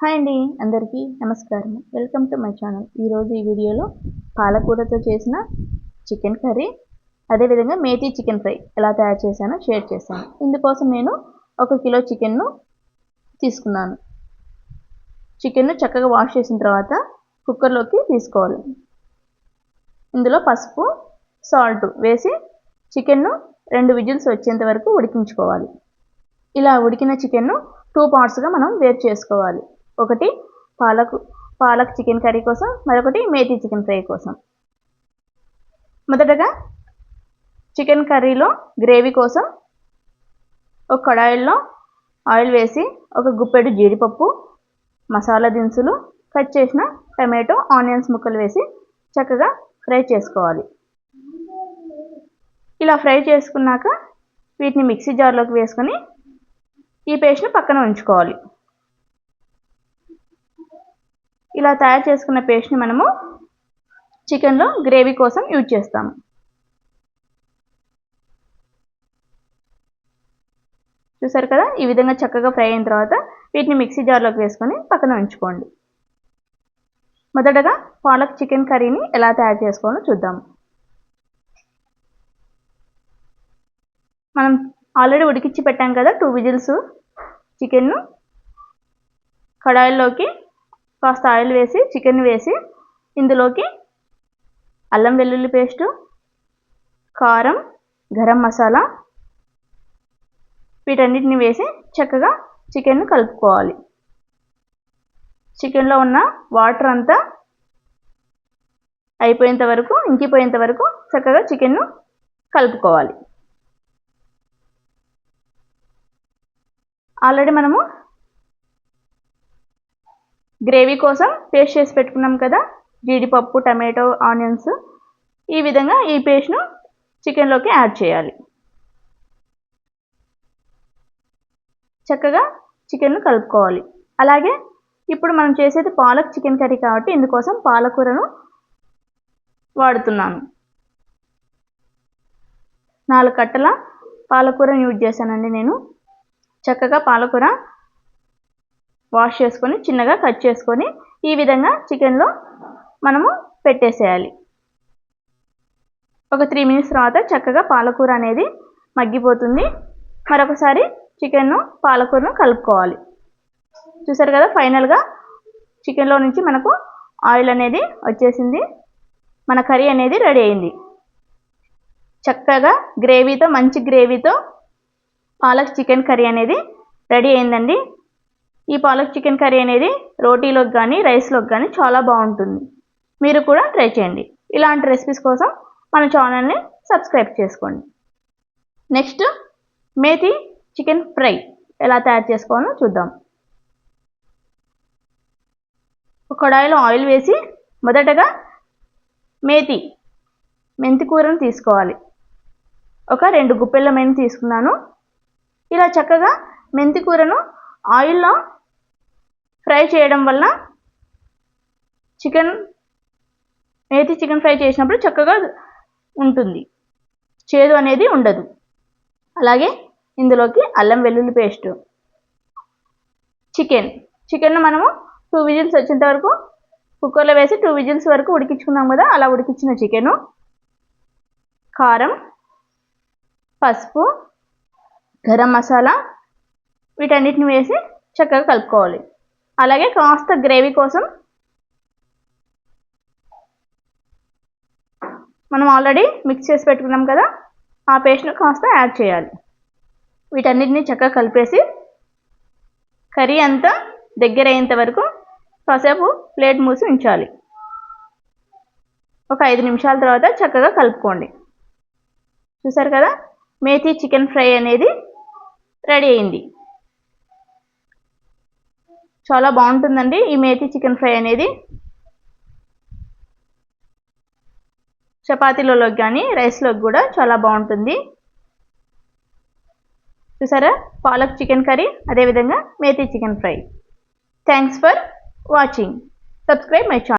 Hi అండి అందరికీ నమస్కారం. వెల్కమ్ టు మై ఛానల్ ఈరోజు ఈ వీడియోలో పాలకూరతో చేసిన చికెన్ కర్రీ అదేవిధంగా మేతి చికెన్ ఫ్రై ఎలా తయారు చేశానో షేర్ చేశాను. ఇందుకోసం నేను ఒక కిలో చికెన్ను తీసుకున్నాను. చికెన్ను చక్కగా వాష్ చేసిన తర్వాత కుక్కర్లోకి తీసుకోవాలి. ఇందులో పసుపు సాల్ట్ వేసి చికెన్ను రెండు విజిల్స్ వచ్చేంత వరకు ఉడికించుకోవాలి. ఇలా ఉడికిన చికెన్ను టూ పార్ట్స్గా మనం వేరు చేసుకోవాలి. ఒకటి పాలకు పాలక్ చికెన్ కర్రీ కోసం మరొకటి మేతి చికెన్ ఫ్రై కోసం. మొదటగా చికెన్ కర్రీలో గ్రేవీ కోసం ఒక కడాయిల్లో ఆయిల్ వేసి ఒక గుప్పెడు జీడిపప్పు మసాలా దినుసులు కట్ చేసిన టమాటో ఆనియన్స్ ముక్కలు వేసి చక్కగా ఫ్రై చేసుకోవాలి. ఇలా ఫ్రై చేసుకున్నాక వీటిని మిక్సీ జార్లోకి వేసుకొని ఈ పేస్ట్ని పక్కన ఉంచుకోవాలి. ఇలా తయారు చేసుకున్న పేస్ట్ని మనము చికెన్లో గ్రేవీ కోసం యూజ్ చేస్తాము. చూసారు కదా? ఈ విధంగా చక్కగా ఫ్రై అయిన తర్వాత వీటిని మిక్సీ జార్లోకి వేసుకొని పక్కన ఉంచుకోండి. మొదటగా పాలక్ చికెన్ కర్రీని ఎలా తయారు చేసుకోవాలో చూద్దాం. మనం ఆల్రెడీ ఉడికిచ్చి పెట్టాం కదా? టూ విజిల్స్ చికెన్ను కడాయిల్లోకి కాస్త ఆయిల్ వేసి చికెన్ వేసి ఇందులోకి అల్లం వెల్లుల్లి పేస్టు కారం గరం మసాలా వీటన్నిటిని వేసి చక్కగా చికెన్ను కలుపుకోవాలి. చికెన్లో ఉన్న వాటర్ అంతా అయిపోయేంత వరకు ఇంకిపోయేంత వరకు చక్కగా చికెన్ను కలుపుకోవాలి. ఆల్రెడీ మనము గ్రేవీ కోసం పేస్ట్ చేసి పెట్టుకున్నాం కదా జీడిపప్పు టమాటో ఆనియన్స్. ఈ విధంగా ఈ పేస్ట్ను చికెన్లోకి యాడ్ చేయాలి. చక్కగా చికెన్ను కలుపుకోవాలి. అలాగే ఇప్పుడు మనం చేసేది పాలక్ చికెన్ కర్రీ కాబట్టి ఇందుకోసం పాలకూరను వాడుతున్నాను. నాలుగు కట్టల పాలకూరను యూజ్ చేశానండి నేను. చక్కగా పాలకూర వాష్ చేసుకొని చిన్నగా కట్ చేసుకొని ఈ విధంగా చికెన్లో మనము పెట్టేసేయాలి. ఒక త్రీ మినిట్స్ తర్వాత చక్కగా పాలకూర అనేది మగ్గిపోతుంది. మరొకసారి చికెన్ను పాలకూరను కలుపుకోవాలి. చూసారు కదా ఫైనల్గా చికెన్లో నుంచి మనకు ఆయిల్ అనేది వచ్చేసింది. మన కర్రీ అనేది రెడీ అయింది. చక్కగా గ్రేవీతో మంచి గ్రేవీతో పాలక్ చికెన్ కర్రీ అనేది రెడీ అయిందండి. ఈ పాలక్ చికెన్ కర్రీ అనేది రోటీలోకి కానీ రైస్లోకి కానీ చాలా బాగుంటుంది. మీరు కూడా ట్రై చేయండి. ఇలాంటి రెసిపీస్ కోసం మన ఛానల్ని సబ్స్క్రైబ్ చేసుకోండి. నెక్స్ట్ మేతి చికెన్ ఫ్రై ఎలా తయారు చేసుకోవాలో చూద్దాం. కడాయిలో ఆయిల్ వేసి మొదటగా మేతి మెంతి కూరను తీసుకోవాలి. ఒక రెండు గుప్పెళ్ళ మెంతి తీసుకున్నాను. ఇలా చక్కగా మెంతి కూరను ఆయిల్లో ఫ్రై చేయడం వల్ల చికెన్ మేతి చికెన్ ఫ్రై చేసినప్పుడు చక్కగా ఉంటుంది. చేదు అనేది ఉండదు. అలాగే ఇందులోకి అల్లం వెల్లుల్లి పేస్ట్ చికెన్. చికెన్ మనము టూ విజిల్స్ వచ్చేంత వరకు కుక్కర్లో వేసి టూ విజిల్స్ వరకు ఉడికించుకున్నాం కదా అలా ఉడికించిన చికెను. కారం పసుపు గరం మసాలా వీటన్నిటిని వేసి చక్కగా కలుపుకోవాలి. అలాగే కాస్త గ్రేవీ కోసం మనం ఆల్రెడీ మిక్స్ చేసి పెట్టుకున్నాం కదా ఆ పేస్ట్ను కాస్త యాడ్ చేయాలి. వీటన్నిటిని చక్కగా కలిపేసి కర్రీ అంతా దగ్గర అయ్యేంత వరకు కాసేపు ప్లేట్ మూసి ఉంచాలి. ఒక ఐదు నిమిషాల తర్వాత చక్కగా కలుపుకోండి. చూసారు కదా? మేతి చికెన్ ఫ్రై అనేది రెడీ అయింది. చాలా బాగుంటుందండి. ఈ మేతి చికెన్ ఫ్రై అనేది. చపాతీలలోకి కానీ రైస్లోకి కూడా చాలా బాగుంటుంది. చూసారా? పాలక్ చికెన్ కర్రీ అదేవిధంగా methi chicken fry. Thanks for watching. Subscribe my channel